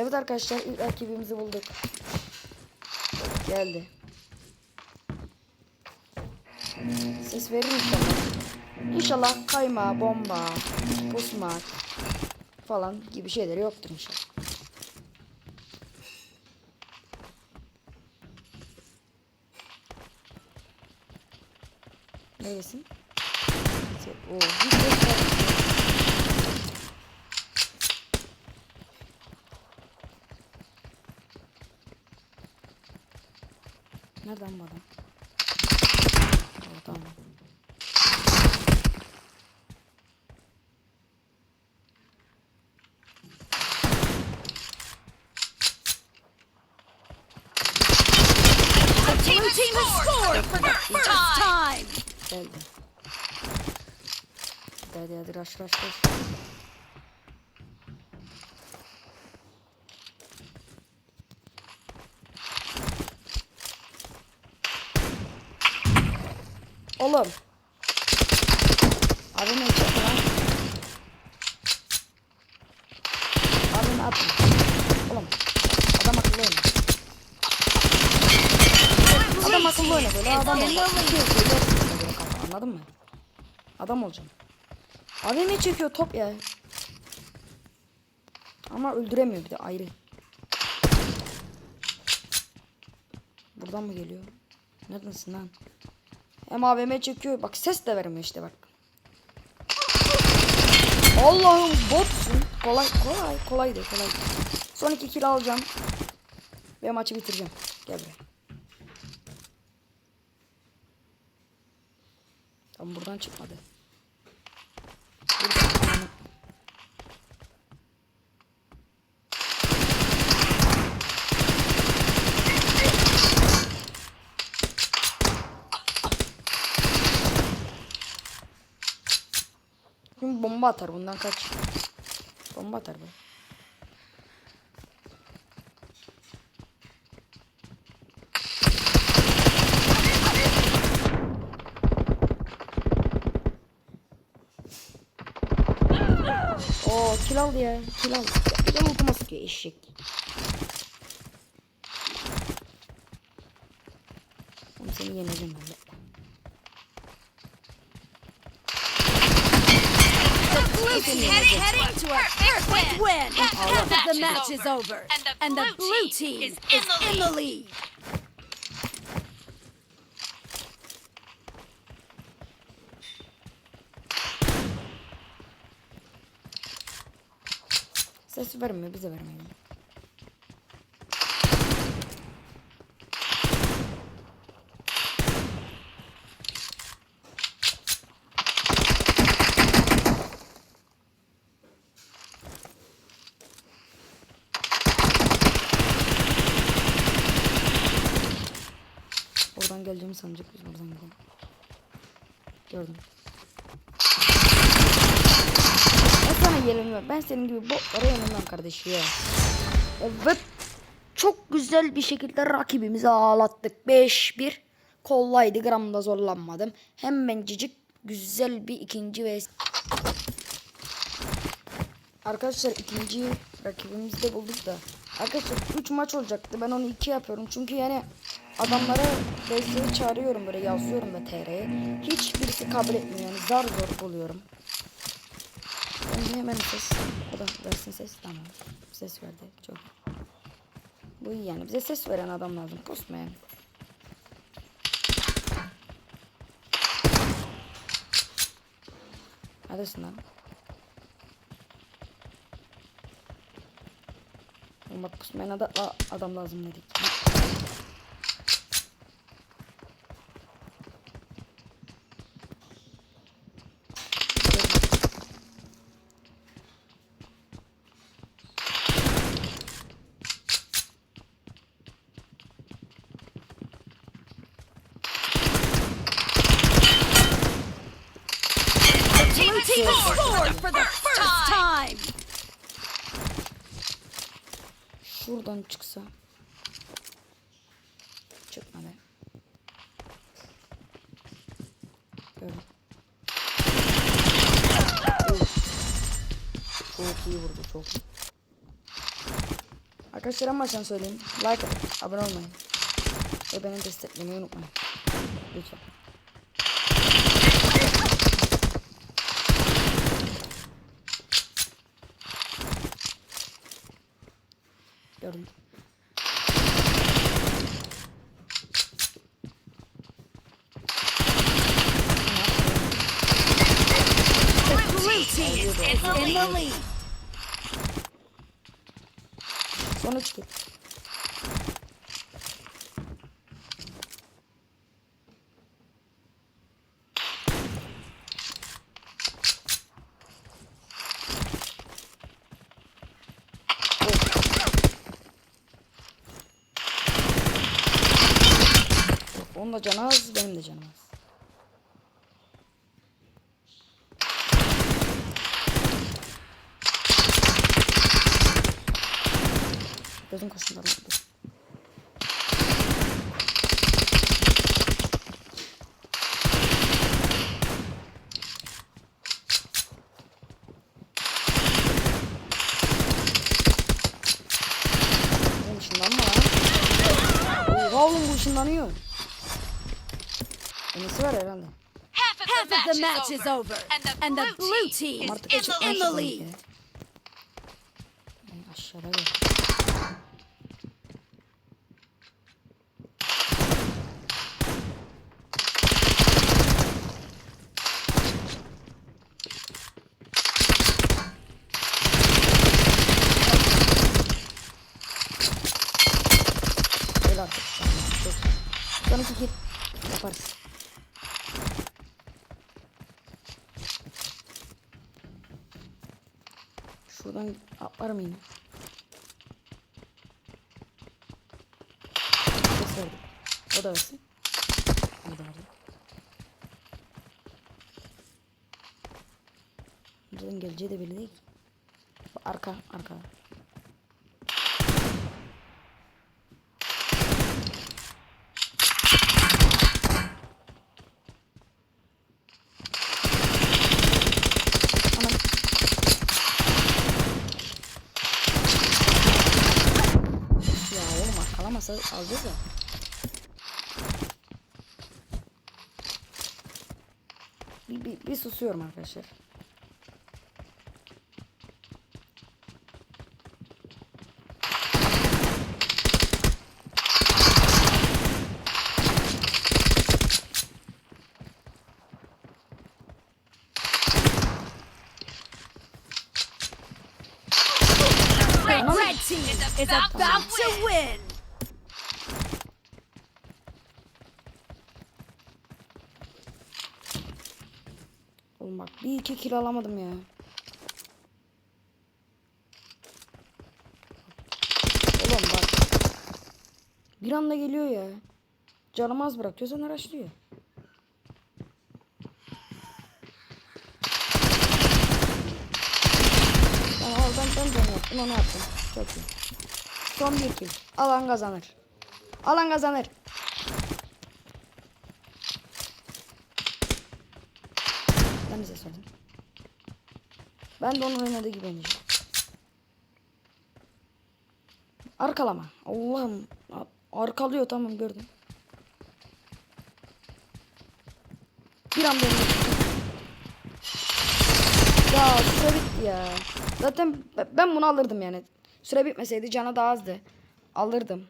Evet arkadaşlar ilk rakibimizi bulduk. Geldi. Ses verir inşallah. İnşallah kayma, bomba, pusmak falan gibi şeyleri yoktur inşallah. Neresin? Oo, bir ses var. Nereden bu adam? Oo, tamam. The team has scored for the first time. Geldi. Hadi hadi rush rush rush. Oğlum. Abi ne yapıyor lan? Abi ne yapıyor? Oğlum. Adam akıllı oyna. Adam akıllı oyna böyle. Adam akıllı oyna. Anladın mı? Adam olacağım. Abi ne çekiyor top ya? Ama öldüremiyor bir de ayrı. Buradan mı geliyor? Neredesin lan? Hem AVM çekiyor. Bak ses de vermiyor işte bak. Allah'ım botsun. Kolay kolay kolaydı kolaydı. Son iki kill alacağım. Ve maçı bitireceğim. Gel buraya. Tam buradan çıkmadı. Buradan. Şimdi bomba atar bundan kaç. Bomba atar bu. Oo kill aldı ya. Kill aldı. Bir de ultima sıkıyor eşek. Oğlum seni yeneceğim ben de. Blue heading, heading to a perfect win. Half of the match is over, and the blue team is in the lead. Ses vermiyor bize vermeyin. Geleceğimi sanacak biz buradan gidelim. Gördüm. Ben sana yenilmem. Ben senin gibi botlara yenilmem kardeşim. Evet. Çok güzel bir şekilde rakibimizi ağlattık. 5-1. Kollaydı. Gramda zorlanmadım. Hemencecik güzel bir ikinci ve Arkadaşlar ikinci rakibimizi de bulduk da. Arkadaşlar 3 maç olacaktı. Ben onu 2 yapıyorum. Çünkü yani adamlara desteği çağırıyorum böyle yazıyorum ve TR'ye. Hiçbirisi kabul etmiyor. Yani zar zor buluyorum. Bence hemen ses. O da versin ses. Tamam. Ses verdi. Çok. Bu iyi yani. Bize ses veren adam lazım. Postmayan. Neredesin lan? Bak postmayan ada a- adam lazım dedik. Blue team has scored for the first time. Şuradan çıksa. Çıkmadı. Gördüm. Of. Çok iyi vurdu çok. Arkadaşlar en baştan söyleyeyim. Like abone olmayı. Ve beni desteklemeyi unutmayın. Lütfen. Gördüm. The blue team is in the lead. Sonuç ki. Onun da canı az, benim de canım az. Gözüm kaşındı. lan, dur. Oğlum ışınlanma lan. Oha oğlum bu ışınlanıyor. Enesi var herhalde. Half of the match is over, and the blue team is in the lead. Aşağıda. Gel artık. Çok. Kill. Yaparız. Şuradan atlar mı yine? Ses verdi. O da versin. O da verdi. Buradan geleceği de belli değil. Arka, arka. Aman. Ya oğlum alacağız ya. Bir, bir, bir susuyorum arkadaşlar. Red team is about to win. Oğlum bak bir iki kill alamadım ya. Oğlum bak. Bir anda geliyor ya. Canımı az bırakıyor sonra araştırıyor. Ben oradan ben canı yaptım onu yaptım. Çok iyi. Son bir kill. Alan kazanır. Alan kazanır. Söyledim. Ben de onun oynadığı gibi oynayacağım. Arkalama. Allah'ım. Arkalıyor tamam gördüm. Bir an benim. Ya süre bitti ya. Zaten be- ben bunu alırdım yani. Süre bitmeseydi canı daha azdı. Alırdım.